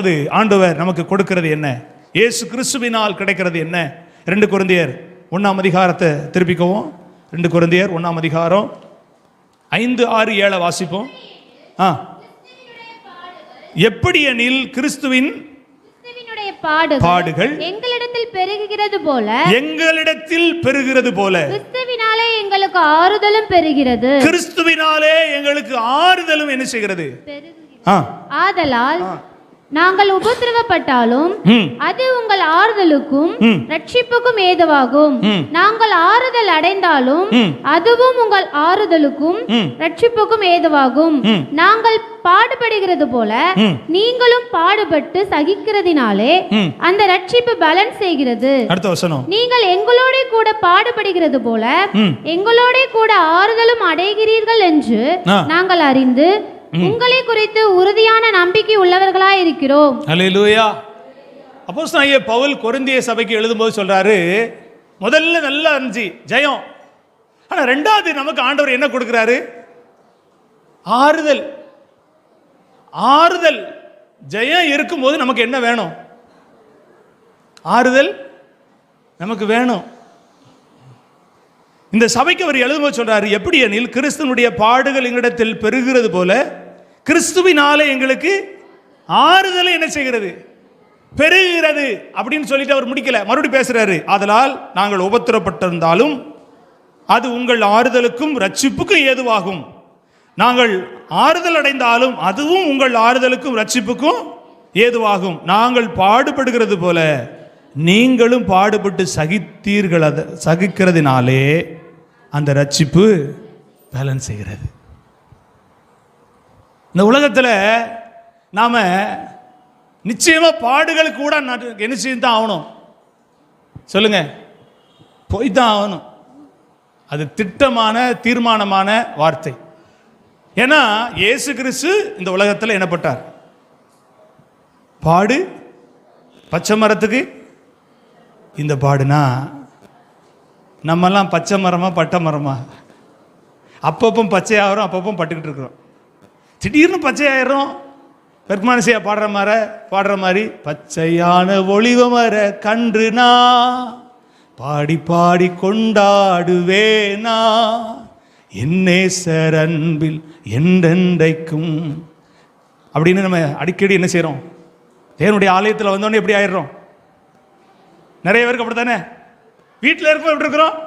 மூன்றாவது ஆண்டவர் நமக்கு கொடுக்கிறது என்ன? இயேசு கிறிஸ்துவினால் கிடைக்கிறது என்ன? ரெண்டு குருந்தியர் ஒன்றாம் அதிகாரத்தை திருப்பிக்கவும். ரெண்டு குருந்தியர் ஒன்றாம் அதிகாரம் ஐந்து ஆறு ஏழை வாசிப்போம். ஆ. எப்படி எனில் கிறிஸ்துவின் பாடுகள் எங்களிடத்தில் பெருகுகிறது போல எங்களிடத்தில் பெருகிறது போல கிறிஸ்துவினாலே எங்களுக்கு ஆறுதலும் பெறுகிறது. கிறிஸ்துவினாலே எங்களுக்கு ஆறுதலும் என்ன செய்கிறது? ஆதலால் நாங்கள் உபத்திரவப்பட்டாலும் அது உங்கள் ஆறுதலுக்கும். ரட்சிப்புக்கும் ஏதுவாகும். நாங்கள் ஆறுதல் அடைந்தாலும். அதுவும் உங்கள் ஆறுதலுக்கும். ரட்சிப்புக்கும் ஏதுவாகும். நாங்கள் பாடுபடுகிறது போல. நீங்களும் பாடுபட்டு சகிக்கிறதினாலே. அந்த ரட்சிப்பு பலன் செய்கிறது நீங்கள் எங்களோட கூட பாடுபடுகிறது போல. எங்களோட கூட ஆறுதலும் அடைகிறீர்கள் என்று. நாங்கள் அறிந்து உங்களை குறித்து உறுதியான நம்பிக்கை உள்ளவர்களாய் இருக்கிறோம் அல்லேலூயா அப்போஸ் ஐயா பவுல் கொரிந்திய சபைக்கு எழுதும்போது சொல்றாரு முதல்ல நல்லா இருந்துச்சு ஜெயம். ஆனா ரெண்டாவது நமக்கு ஆண்டவர் என்ன கொடுக்கிறாரு? ஆறுதல். ஆறுதல். ஜெயம் இருக்கும்போது நமக்கு என்ன வேணும்? ஆறுதல் நமக்கு வேணும். இந்த சபைக்கு அவர் எழுதும்போது சொல்றாரு எப்படி எனில் கிறிஸ்துவனுடைய பாடுகள் எங்களிடத்தில் பெருகிறது போல கிறிஸ்துவினாலே எங்களுக்கு ஆறுதலை என்ன செய்கிறது? பெருகிறது அப்படின்னு சொல்லிட்டு அவர் முடிக்கல. மறுபடியும் பேசுறாரு அதனால் நாங்கள் உபத்திரப்பட்டிருந்தாலும் அது உங்கள் ஆறுதலுக்கும் ரட்சிப்புக்கும் ஏதுவாகும். நாங்கள் ஆறுதல் அடைந்தாலும் அதுவும் உங்கள் ஆறுதலுக்கும் ரட்சிப்புக்கும் ஏதுவாகும். நாங்கள் பாடுபடுகிறது போல நீங்களும் பாடுபட்டு சகித்தீர்கள் அதை சகிக்கிறதுனாலே அந்த ரட்சிப்பு பேலன்ஸ் செய்கிறது. இந்த உலகத்தில் நாம் நிச்சயமாக பாடுகள் கூட நடு- என்ன செய்து தான் ஆகணும்? சொல்லுங்க. போய் தான் ஆகணும். அது திட்டமான தீர்மானமான வார்த்தை. ஏன்னா இயேசு கிறிஸ்து இந்த உலகத்தில் என்னப்பட்டார் பாடு பச்சை மரத்துக்கு. இந்த பாடுனா நம்மெல்லாம் பச்சை மரமா பட்டை மரமா? அப்பப்போ பச்சையாகிறோம் அப்பப்போ பட்டுக்கிட்டு இருக்கிறோம். திடீர்னு பச்சையாயிரும். பெருமானசியா பாடுற மாதிரி பாடுற மாதிரி பச்சையான ஒளிவ மர கன்று நான் பாடி பாடி கொண்டாடுவேனா. என்னே அன்பில் என்றென்றைக்கும். அப்படின்னு நம்ம அடிக்கடி என்ன செய்கிறோம் தேவனுடைய ஆலயத்தில் வந்தோடனே எப்படி ஆயிடுறோம்? நிறைய பேருக்கு அப்படி தானே வீட்டில் இருக்கும் எப்படி இருக்கிறோம்?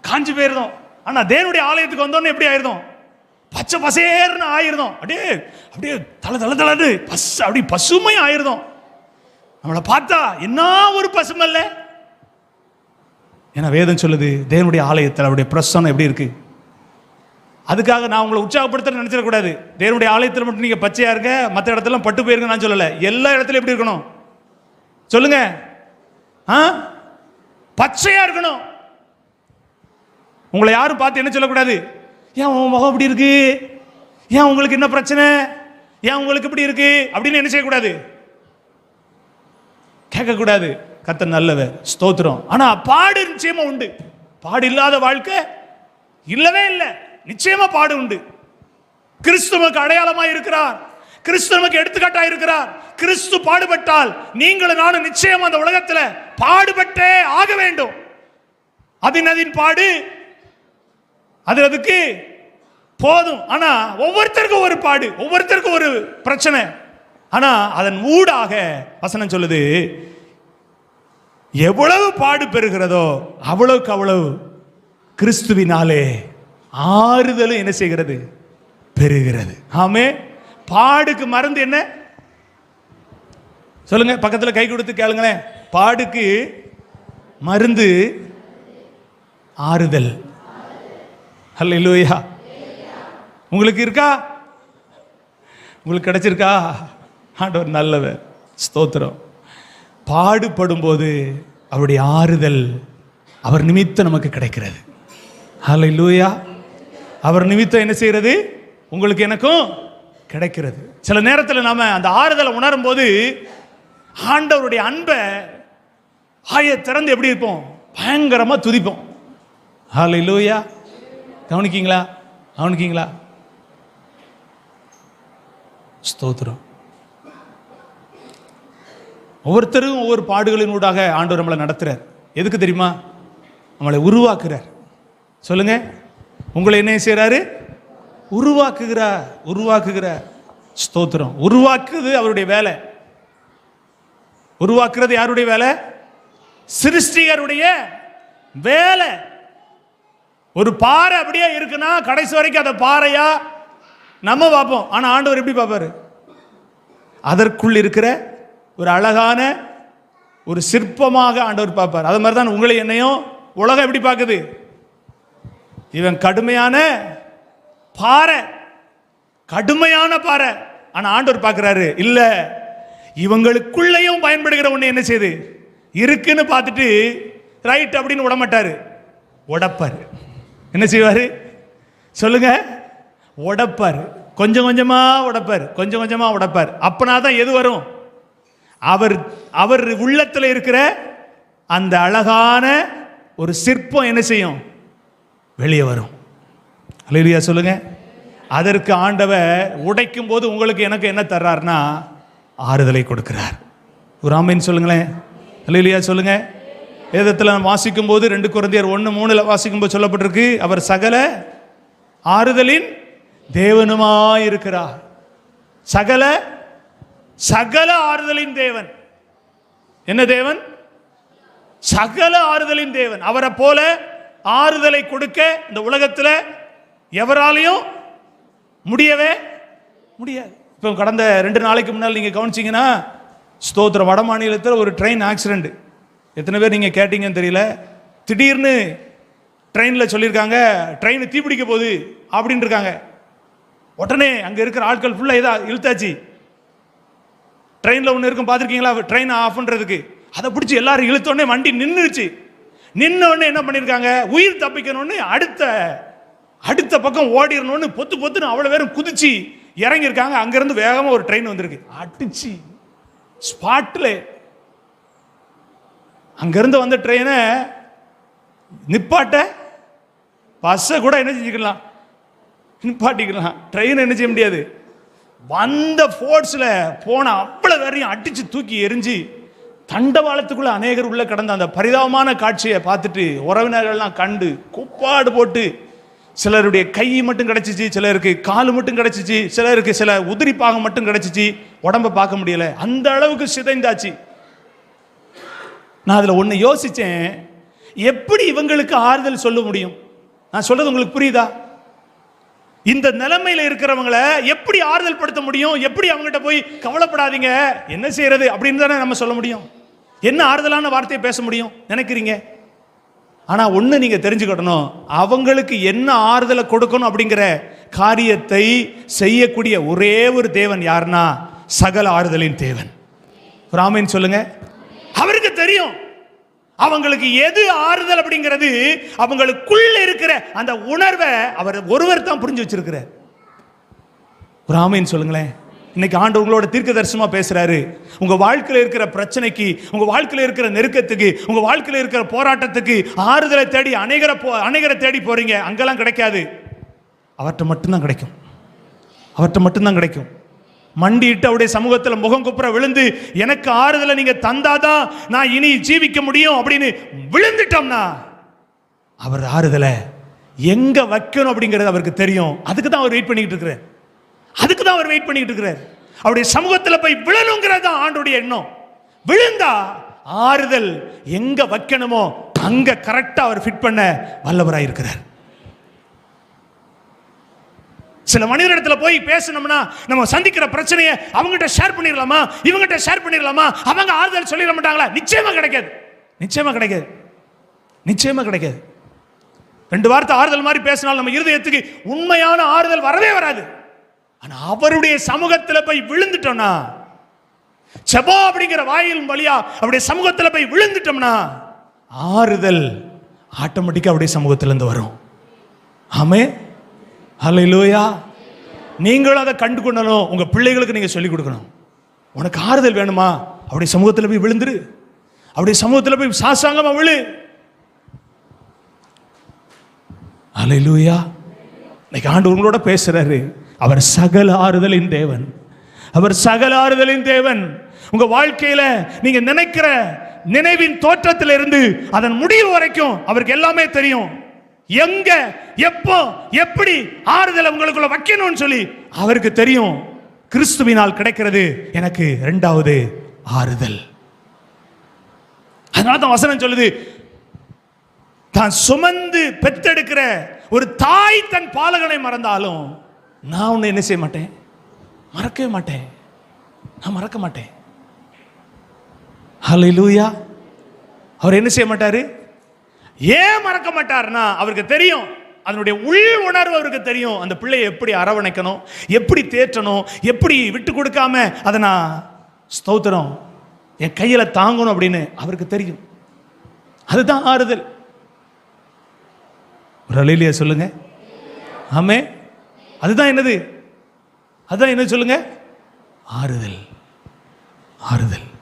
காஞ்சி போயிருந்தோம். ஆனால் தேவனுடைய ஆலயத்துக்கு வந்தோடனே எப்படி ஆயிருந்தோம்? பச்சை பசேர்னு ஆயிருந்தோம் அப்படியே அப்படியே தலை தலை தலன்னு பஸ் அப்படி பசுமை ஆயிருந்தோம் நம்மளை பார்த்தா என்ன ஒரு பசுமல்ல? ஏன்னா வேதம் சொல்லுது தேவனுடைய ஆலயத்தில் அவருடைய பிரசனம் எப்படி இருக்கு? அதுக்காக நான் உங்களை உற்சாகப்படுத்த நினச்சிடக்கூடாது. தேவனுடைய ஆலயத்தில் மட்டும் நீங்கள் பச்சையாக இருங்க மற்ற இடத்துல பட்டு போயிருங்க நான் சொல்லலை. எல்லா இடத்துலையும் எப்படி இருக்கணும்? சொல்லுங்க. ஆ? பச்சையாக இருக்கணும். உங்களை யாரும் பார்த்து என்ன சொல்லக்கூடாது? ஏன் உன் முகம் இப்படி இருக்கு? ஏன் உங்களுக்கு என்ன பிரச்சனை? ஏன் உங்களுக்கு இப்படி இருக்கு? அப்படின்னு என்ன செய்யக்கூடாது? கேட்கக்கூடாது. கத்த நல்லவர். ஸ்தோத்திரம். ஆனா பாடு நிச்சயமா உண்டு. பாடு இல்லாத வாழ்க்கை இல்லவே இல்லை. நிச்சயமா பாடு உண்டு. கிறிஸ்துவுக்கு அடையாளமாக அடையாளமா இருக்கிறார். கிறிஸ்துவுக்கு எடுத்துக்காட்டா இருக்கிறார். கிறிஸ்து பாடுபட்டால் நீங்களும் நானும் நிச்சயமா அந்த உலகத்துல பாடுபட்டே ஆக வேண்டும். அதின் அதின் பாடு அது அதுக்கு போதும். ஆனா ஒவ்வொருத்தருக்கும் ஒரு பாடு ஒவ்வொருத்தருக்கும் ஒரு பிரச்சனை. ஆனா அதன் ஊடாக வசனம் சொல்லுது எவ்வளவு பாடு பெறுகிறதோ அவ்வளவுக்கு அவ்வளவு கிறிஸ்துவினாலே ஆறுதலும் என்ன செய்கிறது? பெறுகிறது. ஆமே. பாடுக்கு மருந்து என்ன? சொல்லுங்க பக்கத்தில் கை கொடுத்து கேளுங்களேன். பாடுக்கு மருந்து ஆறுதல். அல்லேலூயா உங்களுக்கு இருக்கா? உங்களுக்கு கிடைச்சிருக்கா? ஆண்டவர் நல்லவர். ஸ்தோத்திரம். பாடுபடும்போது அவருடைய ஆறுதல் அவர் நிமித்தம் நமக்கு கிடைக்கிறது. அல்லேலூயா அவர் நிமித்தம் என்ன செய்கிறது? உங்களுக்கு எனக்கும் கிடைக்கிறது. சில நேரத்தில் நாம் அந்த ஆறுதலை உணரும் போது ஆண்டவருடைய அன்பை ஆய திறந்து எப்படி இருப்போம்? பயங்கரமாக துதிப்போம். ஹalleluya கவனிக்கீங்களா? கவனிக்கீங்களா? ஸ்தோத்திரம். ஒவ்வொருத்தரும் ஒவ்வொரு பாடுகளின் ஊடாக ஆண்டவர் நம்மளை நடத்துகிறார் எதுக்கு தெரியுமா? நம்மளை உருவாக்குறார். சொல்லுங்க. உங்களை என்ன செய்கிறாரு உருவாக்குகிறார். உருவாக்குகிறார். ஸ்தோத்திரம். உருவாக்குது அவருடைய வேலை. உருவாக்குறது யாருடைய வேலை? சிருஷ்டிகருடைய வேலை. ஒரு பாறை அப்படியே இருக்குன்னா கடைசி வரைக்கும் அதை பாறையா? நம்ம பார்ப்போம். ஆனால் ஆண்டவர் எப்படி பார்ப்பாரு? அதற்குள் இருக்கிற ஒரு அழகான ஒரு சிற்பமாக ஆண்டவர் பார்ப்பார். அது மாதிரி தான் உங்களை என்னையும் உலகம் எப்படி பார்க்குது? இவன் கடுமையான பாறை. கடுமையான பாறை. ஆனால் ஆண்டவர் பார்க்குறாரு இல்லை இவங்களுக்குள்ளேயும் பயன்படுகிற ஒன்று என்ன செய்யுது இருக்குன்னு பார்த்துட்டு ரைட் அப்படின்னு விடமாட்டார். உடப்பார். என்ன செய்வார்? சொல்லுங்க. உடப்பார். கொஞ்சம் கொஞ்சமா உடப்பார். கொஞ்சம் கொஞ்சமா உடப்பார். அப்பனா தான் எது வரும்? அவர் அவர் உள்ளத்தில் இருக்கிற அந்த அழகான ஒரு சிற்பம் என்ன செய்யும்? வெளியே வரும். அலையிலியா சொல்லுங்க. அதற்கு ஆண்டவர் உடைக்கும் போது உங்களுக்கு எனக்கு என்ன தர்றாருன்னா ஆறுதலை கொடுக்கிறார். ஒரு ஆமைன்னு சொல்லுங்களேன். அலையிலியா சொல்லுங்க. வேதத்தில் வாசிக்கும் போது ரெண்டு குழந்தையர் ஒன்று மூணில் வாசிக்கும் போது சொல்லப்பட்டிருக்கு. அவர் சகல ஆறுதலின் தேவனுமாயிருக்கிறார். சகல சகல ஆறுதலின் தேவன். என்ன தேவன்? சகல ஆறுதலின் தேவன். அவரை போல ஆறுதலை கொடுக்க இந்த உலகத்தில் எவராலையும் முடியவே முடியாது. இப்போ கடந்த ரெண்டு நாளைக்கு முன்னால் நீங்கள் கவனிச்சிங்கன்னா ஸ்தோத்திர வட மாநிலத்தில் ஒரு ட்ரெயின் ஆக்சிடெண்ட் எத்தனை பேர் நீங்கள் கேட்டீங்கன்னு தெரியல. திடீர்னு ட்ரெயினில் சொல்லியிருக்காங்க ட்ரெயின் தீப்பிடிக்க போகுது அப்படின்னு இருக்காங்க. உடனே அங்கே இருக்கிற ஆட்கள் ஃபுல்லாக இதாக இழுத்தாச்சு. ட்ரெயினில் ஒன்று இருக்கும் பார்த்துருக்கீங்களா? ட்ரெயின் ஆஃப் பண்ணுறதுக்கு அதை பிடிச்சி எல்லாரும் இழுத்தோடனே வண்டி நின்றுச்சு நின்ன உடனே என்ன பண்ணியிருக்காங்க உயிர் தப்பிக்கணும்னு அடுத்த அடுத்த பக்கம் ஓடிடணும்னு பொத்து பொத்துன்னு அவ்வளோ பேரும் குதிச்சு இறங்கியிருக்காங்க. அங்கேருந்து வேகமாக ஒரு ட்ரெயின் வந்திருக்கு. அடிச்சு ஸ்பாட்டில் அங்கேருந்து வந்த ட்ரெயினை நிப்பாட்ட பஸ்ஸை கூட என்ன செஞ்சுக்கலாம்? நிப்பாட்டிக்கலாம். ட்ரெயினை என்ன செய்ய முடியாது? வந்த ஃபோர்ஸில் போன அவ்வளோ வேறையும் அடித்து தூக்கி எரிஞ்சு தண்டவாளத்துக்குள்ளே அநேகர் உள்ளே கடந்த அந்த பரிதாபமான காட்சியை பார்த்துட்டு உறவினர்கள்லாம் கண்டு குப்பாடு போட்டு சிலருடைய கை மட்டும் கிடச்சிச்சு சிலருக்கு கால் மட்டும் கிடச்சிச்சு சிலருக்கு சில உதிரி பாகம் மட்டும் கிடச்சிச்சு உடம்ப பார்க்க முடியலை. அந்த அளவுக்கு சிதைந்தாச்சு. நான் அதில் ஒன்று யோசித்தேன் எப்படி இவங்களுக்கு ஆறுதல் சொல்ல முடியும்? நான் சொல்கிறது உங்களுக்கு புரியுதா? இந்த நிலைமையில் இருக்கிறவங்கள எப்படி ஆறுதல் படுத்த முடியும்? எப்படி அவங்ககிட்ட போய் கவலைப்படாதீங்க? என்ன செய்யறது? அப்படின்னு தானே நம்ம சொல்ல முடியும். என்ன ஆறுதலான வார்த்தையை பேச முடியும்? நினைக்கிறீங்க? ஆனால் ஒன்று நீங்கள் தெரிஞ்சுக்கிடணும் அவங்களுக்கு என்ன ஆறுதலை கொடுக்கணும் அப்படிங்கிற காரியத்தை செய்யக்கூடிய ஒரே ஒரு தேவன் யாருன்னா சகல ஆறுதலின் தேவன். ராமின் சொல்லுங்கள் அவருக்கு தெரியும். அவங்களுக்கு எது ஆறுதல் அப்படிங்கிறது அவங்களுக்குள்ள இருக்கிற அந்த உணர்வை அவர் ஒருவர் தான் புரிஞ்சு வச்சிருக்கிறார். ஒரு ஆமைன்னு சொல்லுங்களேன். இன்னைக்கு ஆண்டு உங்களோட தீர்க்க தரிசனமா பேசுறாரு. உங்க வாழ்க்கையில் இருக்கிற பிரச்சனைக்கு உங்க வாழ்க்கையில் இருக்கிற நெருக்கத்துக்கு உங்க வாழ்க்கையில் இருக்கிற போராட்டத்துக்கு ஆறுதலை தேடி அநேகரை போ அநேகரை தேடி போறீங்க. அங்கெல்லாம் கிடைக்காது. அவர்கிட்ட மட்டும்தான் கிடைக்கும். அவர்கிட்ட மட்டும்தான் கிடைக்கும். மண்டிட்டு அவருடைய சமூகத்தில் முகம் குப்புற விழுந்து எனக்கு ஆறுதலை நீங்க தந்தாதான் நான் இனி ஜீவிக்க முடியும் அப்படின்னு விழுந்துட்டோம்னா அவர் ஆறுதலை எங்க வைக்கணும் அப்படிங்கிறது அவருக்கு தெரியும். அதுக்கு தான் அவர் வெயிட் பண்ணிக்கிட்டு இருக்கிறார். அதுக்கு தான் அவர் வெயிட் பண்ணிக்கிட்டு இருக்கிறார். அவருடைய சமூகத்தில் போய் விழணுங்கிறது தான் ஆண்டுடைய எண்ணம். விழுந்தா ஆறுதல் எங்க வைக்கணுமோ அங்க கரெக்டா அவர் ஃபிட் பண்ண வல்லவராக இருக்கிறார் சில மனிதரிடத்துல போய் பேசணும்னா நம்ம சந்திக்கிற பிரச்சனையை அவங்ககிட்ட ஷேர் பண்ணிடலாமா இவங்ககிட்ட ஷேர் பண்ணிடலாமா அவங்க ஆறுதல் சொல்லிட மாட்டாங்களா? நிச்சயமா கிடைக்காது. நிச்சயமா கிடைக்காது. நிச்சயமா கிடைக்காது. ரெண்டு வார்த்தை ஆறுதல் மாதிரி பேசினால் நம்ம இருதயத்துக்கு உண்மையான ஆறுதல் வரவே வராது. ஆனா அவருடைய சமூகத்தில் போய் விழுந்துட்டோம்னா செபா அப்படிங்கிற வாயில் வழியா அவருடைய சமூகத்தில் போய் விழுந்துட்டோம்னா ஆறுதல் ஆட்டோமேட்டிக்காக அவருடைய சமூகத்திலேருந்து வரும். ஆமே ஹalleluya. நீங்களும் அதை கண்டு கொள்ளணும் உங்கள் பிள்ளைகளுக்கு நீங்கள் சொல்லிக் கொடுக்கணும். உனக்கு ஆறுதல் வேணுமா? அப்படி சமூகத்தில் போய் விழுந்துரு. அப்படி சமூகத்தில் போய் சாசாங்கமாக விழு. ஹalleluya. இன்னைக்கு ஆண்டு உங்களோட பேசுறாரு. அவர் சகல ஆறுதலின் தேவன். அவர் சகல ஆறுதலின் தேவன். உங்க வாழ்க்கையில நீங்க நினைக்கிற நினைவின் தோற்றத்திலிருந்து அதன் முடிவு வரைக்கும் அவருக்கு எல்லாமே தெரியும். எங்க எப்போ எப்படி ஆறுதலை உங்களுக்குள்ள வைக்கணும்னு சொல்லி அவருக்கு தெரியும். கிறிஸ்துவினால் கிடைக்கிறது எனக்கு இரண்டாவது ஆறுதல். அதனால தான் வசனம் சொல்லுது தான் சுமந்து பெத்தெடுக்கிற ஒரு தாய் தன் பாலகனை மறந்தாலும் நான் உன்னை என்ன செய்ய மாட்டேன்? மறக்கவே மாட்டேன். நான் மறக்க மாட்டேன். ஹalleluya. அவர் என்ன செய்ய மாட்டாரு? ஏன் மறக்க மாட்டார்னா அவருக்கு தெரியும். அதனுடைய உள் உணர்வு அவருக்கு தெரியும். அந்த பிள்ளையை எப்படி அரவணைக்கணும் எப்படி தேற்றணும் எப்படி விட்டு கொடுக்காம அதை நான் ஸ்தோத்திரம் என் கையில் தாங்கணும் அப்படின்னு அவருக்கு தெரியும். அதுதான் ஆறுதல். ஒரு அலையிலேயே சொல்லுங்க. ஆமே அதுதான் என்னது? அதுதான் என்ன சொல்லுங்க? ஆறுதல். ஆறுதல்.